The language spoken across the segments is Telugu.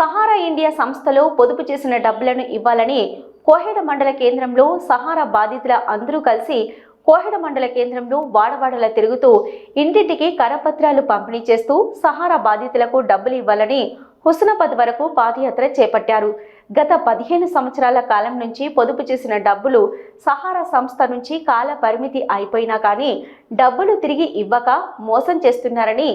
సహారా ఇండియా సంస్థలో పొదుపు చేసిన డబ్బులను ఇవ్వాలని కోహెడ మండల కేంద్రంలో సహారా బాధితుల అందరూ కలిసి కోహెడ మండల కేంద్రంలో వాడవాడల తిరుగుతూ ఇంటింటికి కరపత్రాలు పంపిణీ చేస్తూ సహారా బాధితులకు డబ్బులు ఇవ్వాలని హుస్నాబాద్ వరకు పాదయాత్ర చేపట్టారు. గత పదిహేను సంవత్సరాల కాలం నుంచి పొదుపు చేసిన డబ్బులు సహారా సంస్థ నుంచి కాల పరిమితి అయిపోయినా కానీ డబ్బులు తిరిగి ఇవ్వక మోసం చేస్తున్నారని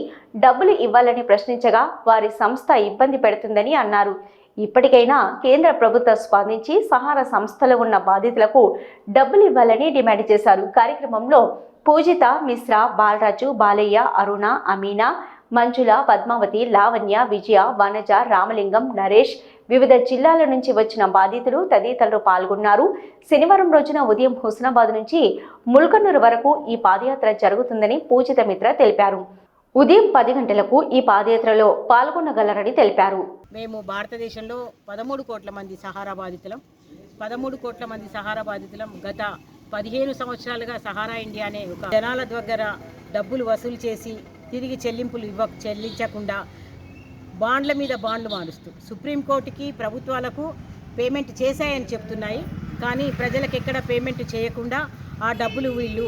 డబ్బులు ఇవ్వాలని ప్రశ్నించగా వారి సంస్థ ఇబ్బంది పెడుతుందని అన్నారు. ఇప్పటికైనా కేంద్ర ప్రభుత్వం స్పందించి సహారా సంస్థలో ఉన్న బాధితులకు డబ్బులు ఇవ్వాలని డిమాండ్ చేశారు. కార్యక్రమంలో పూజిత మిశ్రా బాలరాజు బాలయ్య అరుణ అమీనా మంజుల పద్మావతి లావణ్య విజయ వనజ రామలింగం నరేష్ వివిధ జిల్లాల నుంచి వచ్చిన బాధితులు తదితరులు పాల్గొన్నారు. శనివారం రోజున ఉదయం హుస్నాబాద్ నుంచి ముల్కన్నూరు వరకు ఈ పాదయాత్ర జరుగుతుందని పూజిత మిత్ర తెలిపారు. ఉదయం పది గంటలకు ఈ పాదయాత్రలో పాల్గొనగలరని తెలిపారు. మేము భారతదేశంలో పదమూడు కోట్ల మంది సహారా బాధితులం. పదమూడు కోట్ల మంది సహారా బాధితులం. గత పదిహేను సంవత్సరాలుగా సహారా ఇండియా అనే ఒక జనాల దగ్గర డబ్బులు వసూలు చేసి తిరిగి చెల్లింపులు ఇవ్వ చెల్లించకుండా బాండ్ల మీద బాండ్లు మారుస్తూ సుప్రీంకోర్టుకి ప్రభుత్వాలకు పేమెంట్ చేశాయని చెప్తున్నాయి. కానీ ప్రజలకు ఎక్కడ పేమెంట్ చేయకుండా ఆ డబ్బులు వీళ్ళు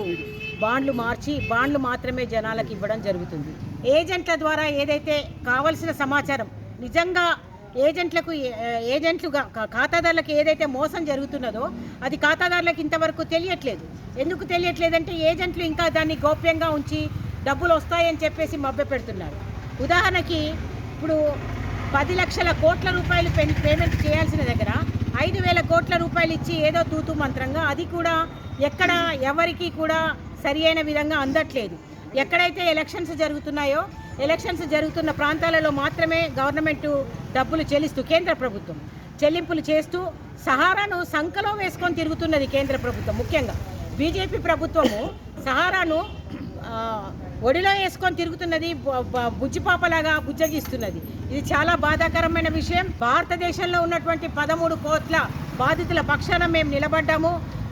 బాండ్లు మార్చి బాండ్లు మాత్రమే జనాలకు ఇవ్వడం జరుగుతుంది. ఏజెంట్ల ద్వారా ఏదైతే కావలసిన సమాచారం నిజంగా ఏజెంట్లకు ఏ- ఏజెంట్లుగా ఖాతాదారులకు ఏదైతే మోసం జరుగుతున్నదో అది ఖాతాదారులకు ఇంతవరకు తెలియట్లేదు. ఎందుకు తెలియట్లేదంటే ఏజెంట్లు ఇంకా దాన్ని గోప్యంగా ఉంచి డబ్బులు వస్తాయని చెప్పేసి మభ్య పెడుతున్నారు ఉదాహరణకి ఇప్పుడు పది లక్షల కోట్ల రూపాయలు పెన్- పేమెంట్ చేయాల్సిన దగ్గర ఐదు వేల కోట్ల రూపాయలు ఇచ్చి ఏదో తూతు మంత్రంగా అది కూడా ఎక్కడ ఎవరికి కూడా సరి అయిన విధంగా అందట్లేదు. ఎక్కడైతే ఎలక్షన్స్ జరుగుతున్నాయో ఎలక్షన్స్ జరుగుతున్న ప్రాంతాలలో మాత్రమే గవర్నమెంట్ డబ్బులు చెల్లిస్తూ కేంద్ర ప్రభుత్వం చెల్లింపులు చేస్తూ సహారాను సంకలో వేసుకొని తిరుగుతున్నది కేంద్ర ప్రభుత్వం ముఖ్యంగా. బీజేపీ ప్రభుత్వము సహారాను ఒడిలో వేసుకొని తిరుగుతున్నది బుజ్జిపాపలాగా బుజ్జగిస్తున్నది. ఇది చాలా బాధాకరమైన విషయం. భారతదేశంలో ఉన్నటువంటి పదమూడు కోట్ల బాధితుల పక్షాన మేము నిలబడ్డాము.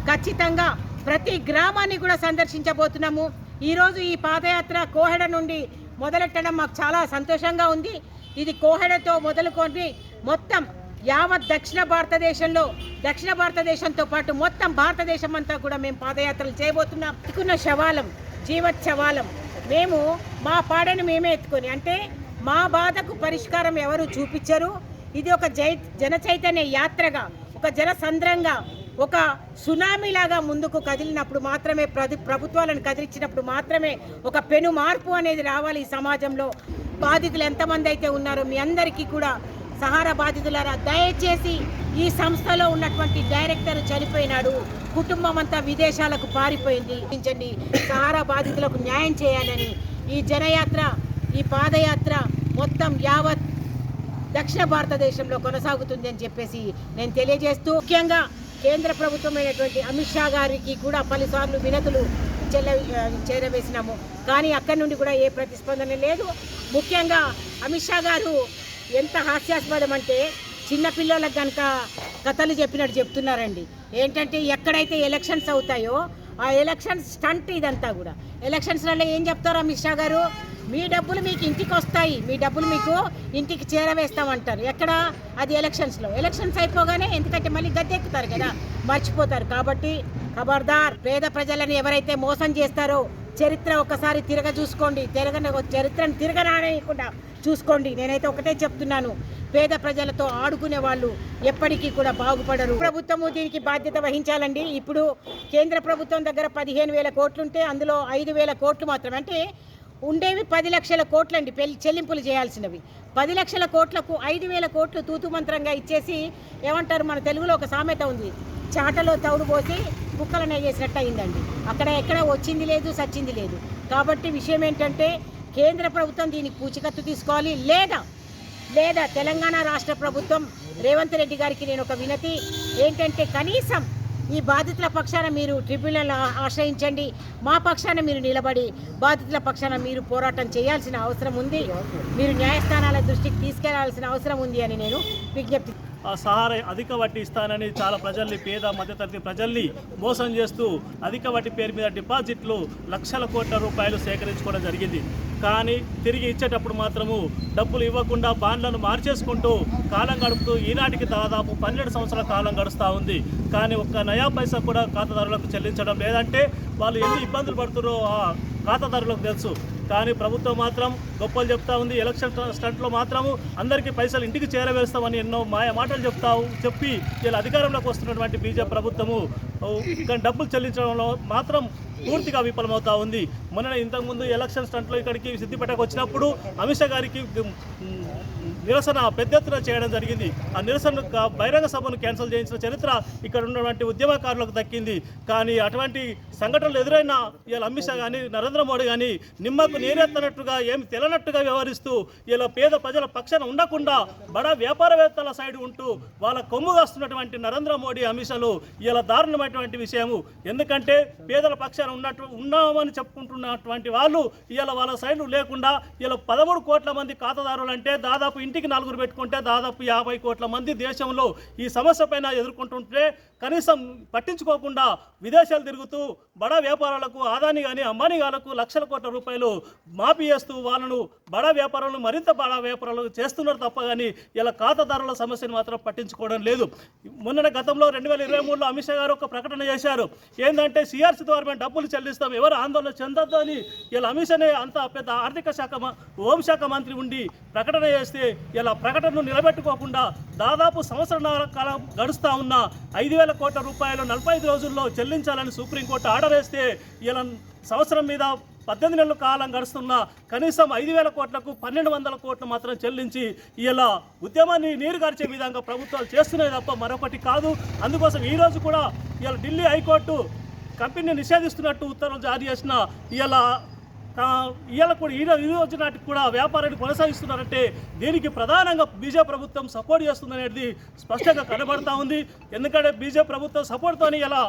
ఖచ్చితంగా ప్రతి గ్రామాన్ని కూడా సందర్శించబోతున్నాము. ఈరోజు ఈ పాదయాత్ర కోహెడ నుండి మొదలెట్టడం మాకు చాలా సంతోషంగా ఉంది. ఇది కోహెడతో మొదలుకొని మొత్తం యావత్ దక్షిణ భారతదేశంలో దక్షిణ భారతదేశంతో పాటు మొత్తం భారతదేశం అంతా కూడా మేము పాదయాత్రలు చేయబోతున్నాం. ఇకున్న శవాలం జీవత్ శవాలం మేము మా పాడను మేమే ఎత్తుకొని అంటే మా బాధకు పరిష్కారం ఎవరు చూపించరు. ఇది ఒక జై జన చైతన్య యాత్రగా ఒక జనసంద్రంగా ఒక సునామీలాగా ముందుకు కదిలినప్పుడు మాత్రమే ప్రతి ప్రభుత్వాలను కదిలించినప్పుడు మాత్రమే ఒక పెను మార్పు అనేది రావాలి ఈ సమాజంలో. బాధితులు ఎంతమంది అయితే ఉన్నారో మీ అందరికీ కూడా సహారా బాధితులారా దయచేసి ఈ సంస్థలో ఉన్నటువంటి డైరెక్టర్ చనిపోయినాడు. కుటుంబం అంతా విదేశాలకు పారిపోయింది. సహారా బాధితులకు న్యాయం చేయాలని ఈ జనయాత్ర ఈ పాదయాత్ర మొత్తం యావత్ దక్షిణ భారతదేశంలో కొనసాగుతుంది అని చెప్పేసి నేను తెలియజేస్తూ ముఖ్యంగా కేంద్ర ప్రభుత్వమైనటువంటి అమిత్ షా గారికి కూడా పలుసార్లు వినతులు చెల్ల చేరవేసినాము. కానీ అక్కడి నుండి కూడా ఏ ప్రతిస్పందన లేదు. ముఖ్యంగా అమిత్ షా గారు ఎంత హాస్యాస్పదం అంటే చిన్నపిల్లలకు కనుక కథలు చెప్పినట్టు చెప్తున్నారండి. ఏంటంటే ఎక్కడైతే ఎలక్షన్స్ అవుతాయో ఆ ఎలక్షన్స్ స్టంట్ ఇదంతా కూడా. ఎలక్షన్స్లలో ఏం చెప్తారు అమిత్ షా గారు? మీ డబ్బులు మీకు ఇంటికి వస్తాయి. మీ డబ్బులు మీకు ఇంటికి చేరవేస్తామంటారు. ఎక్కడ? అది ఎలక్షన్స్లో. ఎలక్షన్స్ అయిపోగానే ఎందుకంటే మళ్ళీ గద్దెక్కుతారు కదా. మర్చిపోతారు. కాబట్టి ఖబర్దార్ పేద ప్రజలను ఎవరైతే మోసం చేస్తారో చరిత్ర ఒకసారి తిరగ చూసుకోండి తిరగని చరిత్రను తిరగరానేయకుండా చూసుకోండి. నేనైతే ఒకటే చెప్తున్నాను. పేద ప్రజలతో ఆడుకునే వాళ్ళు ఎప్పటికీ కూడా బాగుపడరు. ప్రభుత్వము దీనికి బాధ్యత వహించాలండి. ఇప్పుడు కేంద్ర ప్రభుత్వం దగ్గర పదిహేను వేల కోట్లుంటే అందులో ఐదు వేల కోట్లు మాత్రమే. అంటే ఉండేవి పది లక్షల కోట్లండి. పెళ్ళి చెల్లింపులు చేయాల్సినవి. పది లక్షల కోట్లకు ఐదు వేల కోట్లు తూతుమంత్రంగా ఇచ్చేసి ఏమంటారు మన తెలుగులో ఒక సామెత ఉంది. చాటలో తౌడు పోసి కుక్కలు నేగేసినట్టు అయిందండి అక్కడ ఎక్కడ వచ్చింది లేదు సచ్చింది లేదు. కాబట్టి విషయం ఏంటంటే కేంద్ర ప్రభుత్వం దీనికి పూచికత్తు తీసుకోవాలి లేదా లేదా తెలంగాణ రాష్ట్ర ప్రభుత్వం రేవంత్ రెడ్డి గారికి నేను ఒక వినతి ఏంటంటే కనీసం ఈ బాధితుల పక్షాన మీరు ట్రిబ్యునల్ ఆశ్రయించండి. మా పక్షాన మీరు నిలబడి బాధితుల పక్షాన మీరు పోరాటం చేయాల్సిన అవసరం ఉంది. మీరు న్యాయస్థానాల దృష్టికి తీసుకెళ్ళాల్సిన అవసరం ఉంది అని నేను విజ్ఞప్తి సహారా అధిక వడ్డీ ఇస్తానని చాలా ప్రజల్ని పేద మధ్యతరగతి ప్రజల్ని మోసం చేస్తూ అధిక వడ్డీ పేరు మీద డిపాజిట్లు లక్షల కోట్ల రూపాయలు సేకరించుకోవడం జరిగింది. కానీ తిరిగి ఇచ్చేటప్పుడు మాత్రము డబ్బులు ఇవ్వకుండా బాండ్లను మార్చేసుకుంటూ కాలం గడుపుతూ ఈనాటికి దాదాపు పన్నెండు సంవత్సరాల కాలం గడుస్తూ ఉంది. కానీ ఒక్క నయా పైసా కూడా ఖాతాదారులకు చెల్లించడం లేదంటే వాళ్ళు ఎన్ని ఇబ్బందులు పడుతున్నారో ఆ ఖాతాదారులకు తెలుసు. కానీ ప్రభుత్వం మాత్రం గొప్పలు చెప్తా ఉంది. ఎలక్షన్ స్టంట్లో మాత్రము అందరికీ పైసలు ఇంటికి చేరవేస్తామని ఎన్నో మాయ మాటలు చెప్తావు చెప్పి వీళ్ళు అధికారంలోకి వస్తున్నటువంటి బీజేపీ ప్రభుత్వము ఇక్కడ కానీ డబ్బులు చెల్లించడంలో మాత్రం పూర్తిగా విఫలమవుతా ఉంది. మొన్న ఇంతకుముందు ఎలక్షన్ స్టంట్లో ఇక్కడికి సిద్దిపేటకు వచ్చినప్పుడు అమిత్ షా గారికి నిరసన పెద్ద ఎత్తున చేయడం జరిగింది. ఆ నిరసన బహిరంగ సభను క్యాన్సిల్ చేయించిన చరిత్ర ఇక్కడ ఉన్నటువంటి ఉద్యమకారులకు దక్కింది. కానీ అటువంటి సంఘటనలు ఎదురైన ఇలా అమిత్ షా కానీ నరేంద్ర మోడీ కానీ నిమ్మకు నీరెత్తనట్టుగా ఏమి తెలనట్టుగా వ్యవహరిస్తూ ఇలా పేద ప్రజల పక్షాన ఉండకుండా బడా వ్యాపారవేత్తల సైడ్ ఉంటూ వాళ్ళ కొమ్ముగా వస్తున్నటువంటి నరేంద్ర మోడీ అమిత్ షాలు ఇలా దారుణమైనటువంటి విషయము. ఎందుకంటే పేదల పక్షాన ఉన్నట్టు ఉన్నామని చెప్పుకుంటున్నటువంటి వాళ్ళు ఇలా వాళ్ళ సైడ్ లేకుండా ఇలా పదమూడు కోట్ల మంది ఖాతాదారులు అంటే దాదాపు ఇంటికి నలుగురు పెట్టుకుంటే దాదాపు యాభై కోట్ల మంది దేశంలో ఈ సమస్య పైన ఎదుర్కొంటుంటే కనీసం పట్టించుకోకుండా విదేశాలు తిరుగుతూ బడా వ్యాపారాలకు ఆదాని కానీ అంబానీ గాలకు లక్షల కోట్ల రూపాయలు మాఫీ చేస్తూ వాళ్ళను బడా వ్యాపారాలను మరింత బడా వ్యాపారాలు చేస్తున్నారు తప్ప కానీ ఇలా ఖాతాదారుల సమస్యను మాత్రం పట్టించుకోవడం లేదు. మొన్న గతంలో రెండు వేల ఇరవై మూడులో అమిత్ షా గారు ఒక ప్రకటన చేశారు. ఏంటంటే సిఆర్సీ ద్వారా మేము డబ్బులు చెల్లిస్తాం ఎవరు ఆందోళన చెందొద్దు అని ఇలా అమిత్ షానే అంత పెద్ద ఆర్థిక శాఖ హోంశాఖ మంత్రి ఉండి ప్రకటన చేస్తే ఇలా ప్రకటనను నిలబెట్టుకోకుండా దాదాపు సంవత్సరాల కాలం గడుస్తూ ఉన్న ఐదు వేల కోట్ల రూపాయలు నలభై ఐదు రోజుల్లో చెల్లించాలని సుప్రీంకోర్టు ఆర్డర్ వేస్తే ఇలా సంవత్సరం మీద పద్దెనిమిది నెలల కాలం గడుస్తున్న కనీసం ఐదు వేల కోట్లకు పన్నెండు వందల కోట్లు మాత్రం చెల్లించి ఇలా ఉద్యమాన్ని నీరు గార్చే విధంగా ప్రభుత్వాలు చేస్తున్నాయి తప్ప మరొకటి కాదు. అందుకోసం ఈ రోజు కూడా ఇలా ఢిల్లీ హైకోర్టు కంపెనీని నిషేధిస్తున్నట్టు ఉత్తర్వులు జారీ చేసిన ఇలా ఇవాళ కూడా ఈ రోజు- నాటికి కూడా వ్యాపారాన్ని కొనసాగిస్తున్నారంటే దీనికి ప్రధానంగా బీజేపీ ప్రభుత్వం సపోర్ట్ చేస్తుందనేది స్పష్టంగా కనబడతా ఉంది. ఎందుకంటే బీజేపీ ప్రభుత్వం సపోర్ట్తోని ఇలా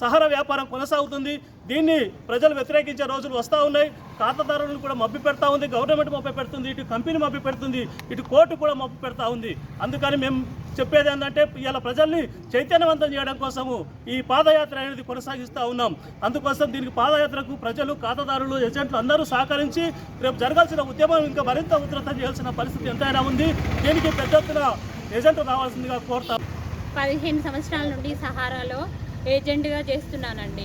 సహర వ్యాపారం కొనసాగుతుంది. దీన్ని ప్రజలు వ్యతిరేకించే రోజులు వస్తూ ఉన్నాయి. ఖాతాదారులను కూడా మబ్బి పెడతా ఉంది. గవర్నమెంట్ మబ్బి పెడుతుంది. ఇటు కంపెనీ మబ్బి పెడుతుంది. ఇటు కోర్టు కూడా మబ్బి పెడతా ఉంది. అందుకని మేము చెప్పేది ఏంటంటే ఇలా ప్రజల్ని చైతన్యవంతం చేయడం కోసము ఈ పాదయాత్ర అనేది కొనసాగిస్తూ ఉన్నాం. అందుకోసం దీనికి పాదయాత్రకు ప్రజలు ఖాతాదారులు ఏజెంట్లు అందరూ సహకరించి రేపు జరగాల్సిన ఉద్యమం ఇంకా మరింత ఉధృతం చేయాల్సిన పరిస్థితి ఎంతైనా ఉంది. దీనికి పెద్ద ఎత్తున ఏజెంట్లు రావాల్సిందిగా కోరుతాం పదిహేను సంవత్సరాల నుండి సహారాలో ఏజెంట్గా చేస్తున్నానండి.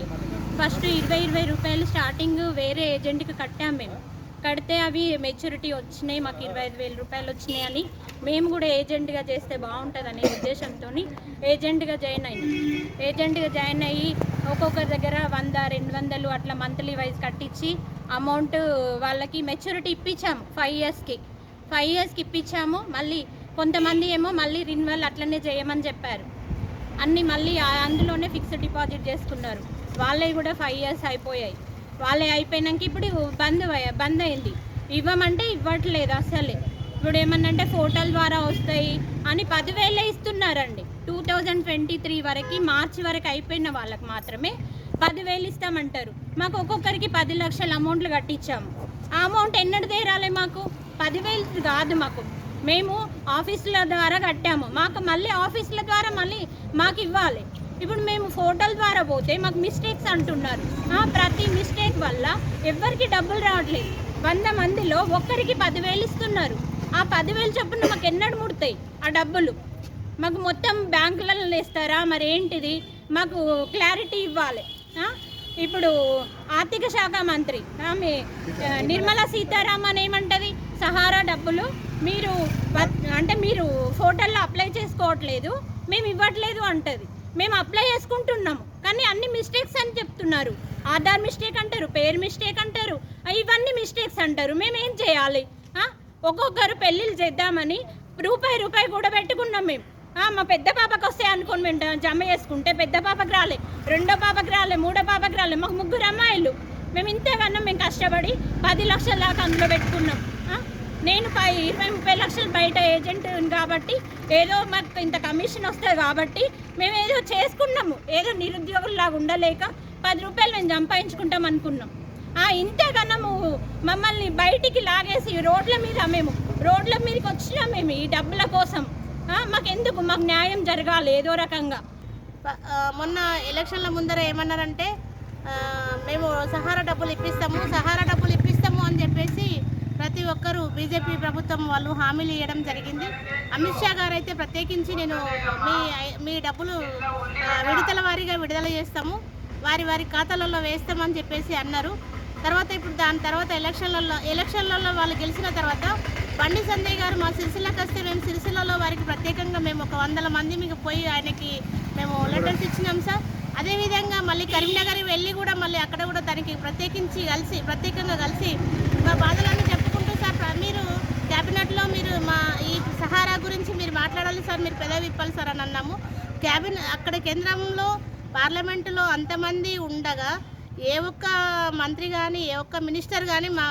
ఫస్ట్ ఇరవై ఇరవై రూపాయలు స్టార్టింగ్ వేరే ఏజెంట్కి కట్టాం మేము. కడితే అవి మెచ్యూరిటీ వచ్చినాయి మాకు ఇరవై ఐదు వేల రూపాయలు వచ్చినాయి అని. మేము కూడా ఏజెంట్గా చేస్తే బాగుంటుందనే ఉద్దేశంతో ఏజెంట్గా జాయిన్ అయ్యి ఏజెంట్గా జాయిన్ అయ్యి ఒక్కొక్కరి దగ్గర వంద రెండు వందలు అట్లా మంత్లీ వైజ్ కట్టించి అమౌంట్ వాళ్ళకి మెచ్యూరిటీ ఇప్పించాము ఫైవ్ ఇయర్స్కి. ఫైవ్ ఇయర్స్కి ఇప్పించాము మళ్ళీ కొంతమంది ఏమో మళ్ళీ రిన్వల్ అట్లనే చేయమని చెప్పారు. అన్నీ మళ్ళీ అందులోనే డిపాజిట్ చేసుకున్నారు. వాళ్ళే కూడా ఫైవ్ ఇయర్స్ అయిపోయాయి. వాళ్ళే అయిపోయినాక ఇప్పుడు బంద్ బంద్ అయింది. ఇవ్వమంటే ఇవ్వట్లేదు అసలే ఇప్పుడు ఏమన్నంటే ఫోటోల ద్వారా వస్తాయి అని పదివేలే ఇస్తున్నారండి. టూ థౌజండ్ ట్వంటీ త్రీ వరకు మార్చి వరకు అయిపోయిన వాళ్ళకి మాత్రమే పదివేలు ఇస్తామంటారు. మాకు ఒక్కొక్కరికి పది లక్షల అమౌంట్లు కట్టించాము. ఆ అమౌంట్ ఎన్నడు తీరాలి మాకు? పదివేలు కాదు మాకు. మేము ఆఫీసుల ద్వారా కట్టాము. మాకు మళ్ళీ ఆఫీసుల ద్వారా మళ్ళీ మాకు ఇవ్వాలి. ఇప్పుడు మేము ఫోటోల ద్వారా పోతే మాకు మిస్టేక్స్ అంటున్నారు. ప్రతి మిస్టేక్ వల్ల ఎవ్వరికి డబ్బులు రావట్లేదు. వంద మందిలో ఒక్కరికి పదివేలు ఇస్తున్నారు. ఆ పదివేలు చొప్పున మాకు ఎన్నడు ముడతాయి ఆ డబ్బులు? మాకు మొత్తం బ్యాంకులలో వేస్తారా? మరి ఏంటిది? మాకు క్లారిటీ ఇవ్వాలి. ఇప్పుడు ఆర్థిక శాఖ మంత్రి ఆమె నిర్మలా సీతారామన్ ఏమంటది? సహారా డబ్బులు మీరు అంటే మీరు హోటల్లో అప్లై చేసుకోవట్లేదు మేము ఇవ్వట్లేదు అంటది. మేము అప్లై చేసుకుంటున్నాము. కానీ అన్ని మిస్టేక్స్ అని చెప్తున్నారు. ఆధార్ మిస్టేక్ అంటారు పేరు మిస్టేక్ అంటారు ఇవన్నీ మిస్టేక్స్ అంటారు. మేము ఏం చేయాలి? ఒక్కొక్కరు పెళ్ళిళ్ళు చేద్దామని రూపాయి రూపాయి కూడా పెట్టుకున్నాం మేము మా పెద్ద పాపకు వస్తాయి అనుకుని మేము జమ చేసుకుంటే పెద్ద పాపకి రాలే రెండో పాపకు రాలే మూడో పాపకు రాలే మాకు ముగ్గురు అమ్మాయిలు. మేము ఇంతేమన్నా మేము కష్టపడి పది లక్షల దాకా అందులో పెట్టుకున్నాం. నేను పై ఇరవై ముప్పై లక్షలు బయట ఏజెంట్ కాబట్టి ఏదో మాకు ఇంత కమిషన్ వస్తుంది కాబట్టి మేము ఏదో చేసుకున్నాము. ఏదో నిరుద్యోగుల్లాగా ఉండలేక పది రూపాయలు మేము సంపాదించుకుంటాం అనుకున్నాం. ఆ ఇంతేకన్నా మమ్మల్ని బయటికి లాగేసి రోడ్ల మీద మేము రోడ్ల మీదకి వచ్చినా మేము ఈ డబ్బుల కోసం. మాకెందుకు? మాకు న్యాయం జరగాలి ఏదో రకంగా. మొన్న ఎలక్షన్ల ముందర ఏమన్నారంటే మేము సహారా డబ్బులు ఇప్పిస్తాము సహారా డబ్బులు ఇప్పిస్తాము అని చెప్పేసి ప్రతి ఒక్కరూ బీజేపీ ప్రభుత్వం వాళ్ళు హామీలు ఇవ్వడం జరిగింది. అమిత్ షా గారు అయితే ప్రత్యేకించి నేను మీ మీ డబ్బులు విడతల వారీగా విడుదల చేస్తాము. వారి వారి ఖాతాలలో వేస్తామని చెప్పేసి అన్నారు. తర్వాత ఇప్పుడు దాని తర్వాత ఎలక్షన్లలో ఎలక్షన్లలో వాళ్ళు గెలిచిన తర్వాత బండి సందయ్య గారు మా సిరిసిల్లకి వస్తే మేము సిరిసిల్లలో వారికి ప్రత్యేకంగా మేము ఒక వందల మంది మీకు పోయి ఆయనకి మేము లెటర్స్ ఇచ్చినాం సార్. అదేవిధంగా మళ్ళీ కరీంనగర్ వెళ్ళి కూడా మళ్ళీ అక్కడ కూడా తనకి ప్రత్యేకించి కలిసి ప్రత్యేకంగా కలిసి మా బాధలన్నీ చెప్పుకుంటూ సార్ మీరు క్యాబినెట్లో మీరు మా ఈ సహారా గురించి మీరు మాట్లాడాలి సార్ మీరు పెదవి విప్పాలి సార్ అని అన్నాము. క్యాబినెట్ అక్కడ కేంద్రంలో పార్లమెంటులో అంతమంది ఉండగా ఏ ఒక్క మంత్రి కానీ ఏ ఒక్క మినిస్టర్ కానీ మా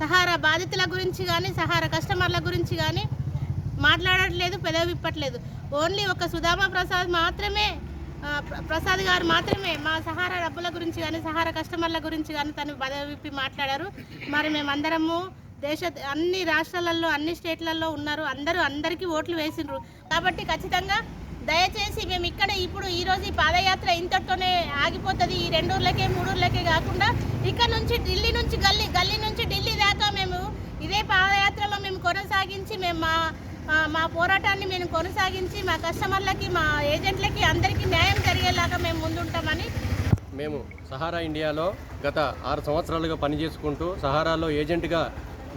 సహారా బాధితుల గురించి కానీ సహారా కస్టమర్ల గురించి కానీ మాట్లాడట్లేదు పెదవి విప్పట్లేదు. ఓన్లీ ఒక సుధామా ప్రసాద్ మాత్రమే ప్రసాద్ గారు మాత్రమే మా సహారా డబ్బుల గురించి కానీ సహారా కస్టమర్ల గురించి కానీ తను పదవి విప్పి మాట్లాడారు. మరి మేమందరము దేశ అన్ని రాష్ట్రాలలో అన్ని స్టేట్లలో ఉన్నారు. అందరూ అందరికీ ఓట్లు వేసిండ్రు. కాబట్టి ఖచ్చితంగా దయచేసి మేము ఇక్కడ ఇప్పుడు ఈరోజు ఈ పాదయాత్ర ఇంతటితోనే ఆగిపోతుంది. ఈ రెండు ఊర్లకే మూడు ఊర్లకే కాకుండా ఇక్కడ నుంచి ఢిల్లీ నుంచి గల్లీ గల్లీ నుంచి ఢిల్లీ దాకా మేము ఇదే పాదయాత్రలో మేము కొనసాగించి మేము మా మా పోరాటాన్ని మేము కొనసాగించి మా కస్టమర్లకి మా ఏజెంట్లకి అందరికీ న్యాయం జరిగేలాగా మేము ముందుంటామని మేము సహారా ఇండియాలో గత ఆరు సంవత్సరాలుగా పనిచేసుకుంటూ సహారాలో ఏజెంట్గా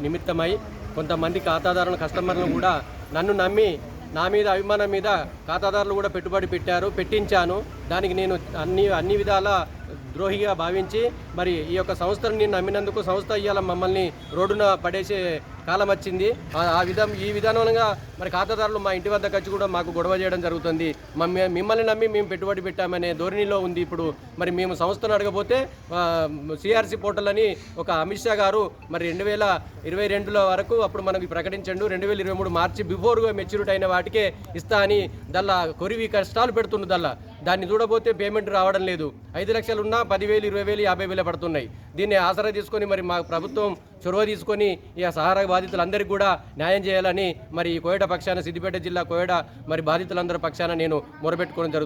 నిమిత్తమై కొంతమంది ఖాతాదారుల కస్టమర్లు కూడా నన్ను నమ్మి నా మీద అభిమానం మీద ఖాతాదారులు కూడా పెట్టుబడి పెట్టారు పెట్టించాను. దానికి నేను అన్ని అన్ని విధాల ద్రోహిగా భావించి మరి ఈ యొక్క సంస్థను నేను నమ్మినందుకు సంస్థ ఇవాళ మమ్మల్ని రోడ్డున పడేసే కాలం వచ్చింది. ఆ- విధం ఈ విధానంగా మరి ఖాతాదారులు మా ఇంటి వద్దకు వచ్చి కూడా మాకు గొడవ చేయడం జరుగుతుంది. మిమ్మల్ని నమ్మి మేము పెట్టుబడి పెట్టామనే ధోరణిలో ఉంది ఇప్పుడు. మరి మేము సంస్థను అడగపోతే సిఆర్సీ పోర్టల్ అని ఒక అమిత్ షా గారు మరి రెండు వేల ఇరవై రెండులో వరకు అప్పుడు మనకి ప్రకటించండు. రెండు వేల ఇరవై మూడు మార్చి బిఫోర్గా మెచ్యూరిటీ అయిన వాటికే ఇస్తా అని దల్లా కొరివి కష్టాలు పెడుతుండు దల్లా దాన్ని చూడబోతే పేమెంట్ రావడం లేదు. ఐదు లక్షలు ఉన్నా పదివేలు ఇరవై వేలు యాభై వేలు పడుతున్నాయి. దీన్ని ఆసరా తీసుకొని మరి మా ప్రభుత్వం చొరవ తీసుకొని ఈ సహారా బాధితులందరికీ కూడా న్యాయం చేయాలని మరి ఈ కోయట పక్షాన సిద్దిపేట జిల్లా కోయట మరి బాధితులందరి పక్షాన నేను మొరబెట్టుకోవడం జరుగుతుంది.